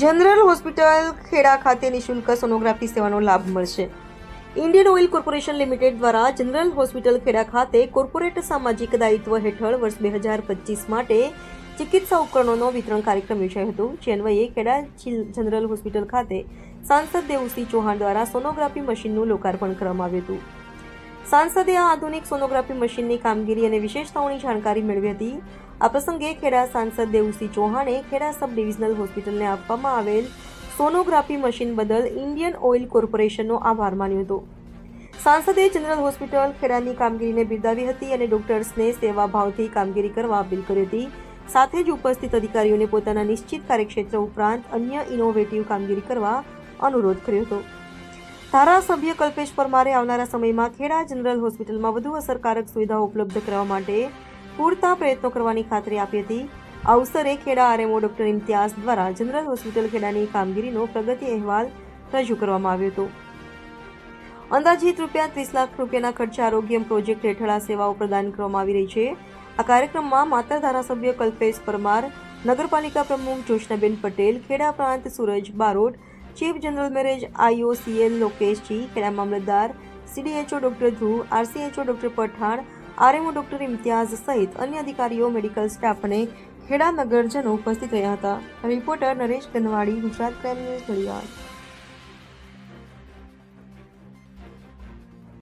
General hospital Kheda ખાતે નિઃશુલ્ક sonography સેવાનો લાભ મળશે. ઇન્ડિયન ઓઇલ કોર્પોરેશન લિમિટેડ દ્વારા જનરલ હોસ્પિટલ ખેડા ખાતે કોર્પોરેટ સામાજિક દાયિત્વ હેઠળ વર્ષ બે હજાર પચીસ માટે ચિકિત્સા ઉપકરણોનો વિતરણ કાર્યક્રમ યોજાયો હતો. જે અન્વયે ખેડા જનરલ હોસ્પિટલ ખાતે સાંસદ દેવુસિંહ ચૌહાણ દ્વારા સોનોગ્રાફી મશીનનું લોકાર્પણ કરવામાં આવ્યું હતું. સાંસદે આ આધુનિક સોનોગ્રાફી મશીનની કામગીરી અને વિશેષતાઓની જાણકારી મેળવી હતી. આ પ્રસંગે ખેડા સાંસદ દેવસિંહ ચૌહાણે ખેડા સબ ડિવિઝનલ હોસ્પિટલને આપવામાં આવેલ સોનોગ્રાફી મશીન બદલ ઇન્ડિયન ઓઇલ કોર્પોરેશનનો આભાર માન્યો હતો. સાંસદે જનરલ હોસ્પિટલ ખેડાની કામગીરીને બિરદાવી હતી અને ડોક્ટર્સને સેવા ભાવથી કામગીરી કરવા અપીલ કરી હતી. સાથે જ ઉપસ્થિત અધિકારીઓને પોતાના નિશ્ચિત કાર્યક્ષેત્ર ઉપરાંત અન્ય ઇનોવેટિવ કામગીરી કરવા અનુરોધ કર્યો હતો. ધારાસભ્ય કલ્પેશ પરમારે આવનારા સમયમાં ખેડા જનરલ હોસ્પિટલમાં વધુ અસરકારક સુવિધાઓ ઉપલબ્ધ કરવા માટે પૂરતા પ્રયત્નો કરવાની ખાતરી આપી હતી. અવસરે ખેડા આરએમઓ ડોક્ટર ઇમ્તિયાઝ દ્વારા જનરલ હોસ્પિટલ ખેડાની કામગીરીનો પ્રગતિ અહેવાલ રજૂ કરવામાં આવ્યો હતો. અંદાજિત રૂપિયા ત્રીસ લાખ રૂપિયાના ખર્ચે આરોગ્ય પ્રોજેક્ટ હેઠળ આ સેવાઓ પ્રદાન કરવામાં આવી રહી છે. આ કાર્યક્રમમાં માત્ર ધારાસભ્ય કલ્પેશ પરમાર, નગરપાલિકા પ્રમુખ જોશનાબેન પટેલ, ખેડા પ્રાંત સુરજ બારોટ ચીફ જનરલ મેરેજ આઈઓસીએલ લોકેશજી, ખેડા મામલતદાર CDHO doctor Dhruv, RCHO doctor Pathan, RMO doctor Imtiyaz સહિત અન્ય અધિકારીઓ, મેડિકલ સ્ટાફ અને ખેડા નગરજનો ઉપસ્થિત રહ્યા હતા. Reporter Naresh Ganwadi Gujarat crime news Nadiad.